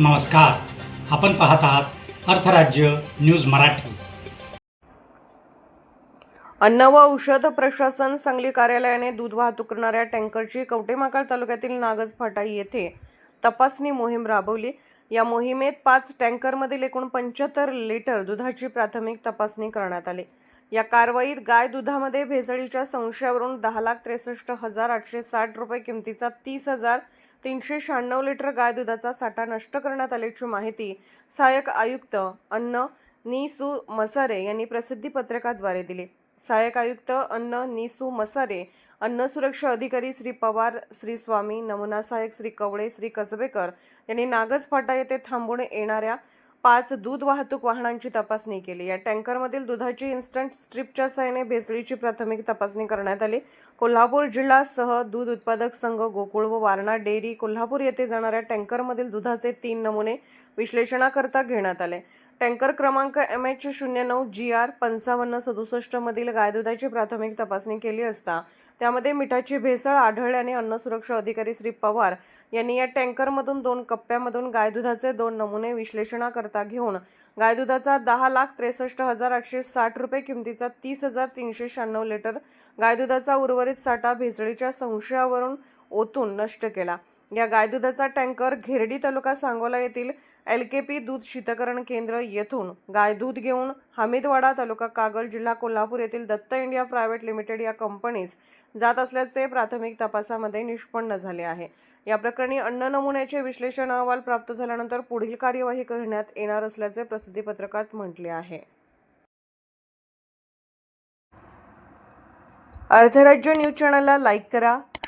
नमस्कार. आपण पाहत आहात अर्थराज्य न्यूज मराठी. अन्न व औषध प्रशासन सांगली कार्यालयाने दूध वाहतूक करणाऱ्या टँकरची कवटेमाकाळ तालुक्यातील नागज फाटाई येथे तपासणी मोहीम राबवली. या मोहिमेत पाच टँकरमधील एकूण पंच्याहत्तर लिटर दुधाची प्राथमिक तपासणी करण्यात आली. या कारवाईत गाय दुधामध्ये भेसळीच्या संशयावरून दहा लाख त्रेसष्ट हजार आठशे साठ रुपये किमतीचा तीस हजार तीनशे शहाण्णव लिटर गाय दुधाचा साठा नष्ट करण्यात आल्याची माहिती सहाय्यक आयुक्त अन्न नि सु मसारे यांनी प्रसिद्धी पत्रकाद्वारे दिली. सहाय्यक आयुक्त अन्न निसू मसारे अन्न सुरक्षा अधिकारी श्री पवार श्री स्वामी नमुना सहाय्यक श्री कवळे श्री कसबेकर यांनी नागज फाटा येथे थांबून येणाऱ्या पाच दूध वाहतूक वाहनांची तपासणी केली. या टँकरमधील दुधाची इन्स्टंट स्ट्रीपच्या सहाय्याने भेसळीची प्राथमिक तपासणी करण्यात आली. कोल्हापूर जिल्हासह दूध उत्पादक संघ गोकुळ व वारणा डेअरी कोल्हापूर येथे जाणाऱ्या टँकरमधील दुधाचे तीन नमुने विश्लेषणाकरता घेण्यात आले. टँकर क्रमांक एम एच शून्य नऊ जी आर पंचावन्न सदुसष्टमधील गाय दुधाची प्राथमिक तपासणी केली असता त्यामध्ये मिठाची भेसळ आढळल्याने अन्न सुरक्षा अधिकारी श्री पवार यांनी या टँकरमधून दोन कप्प्यामधून गाय दुधाचे दोन नमुने विश्लेषणाकरता घेऊन गाय दुधाचा दहा लाख त्रेसष्ट हजार आठशे साठ रुपये किमतीचा तीस हजार तीनशे शहाण्णव लिटर गाय दुधाचा उर्वरित साठा भेसळीच्या संशयावरून ओतून नष्ट केला. या गाय दुधाचा टँकर घेरडी तालुका सांगोला येथील एल के पी दूध शीतकरण केंद्र येथून गाय दूध घेऊन हमीदवाडा तालुका कागल जिल्हा कोल्हापूर येथील दत्त इंडिया प्रायव्हेट लिमिटेड या कंपनीस जात असल्याचे प्राथमिक तपासामध्ये निष्पन्न झाले आहे. या प्रकरणी अन्न नमुन्याचे विश्लेषण अहवाल प्राप्त झाल्यानंतर पुढील कार्यवाही करण्यात येणार असल्याचे प्रसिद्धीपत्रकात म्हटले आहे. अर्धराज्य न्यूज चॅनलला लाईक करा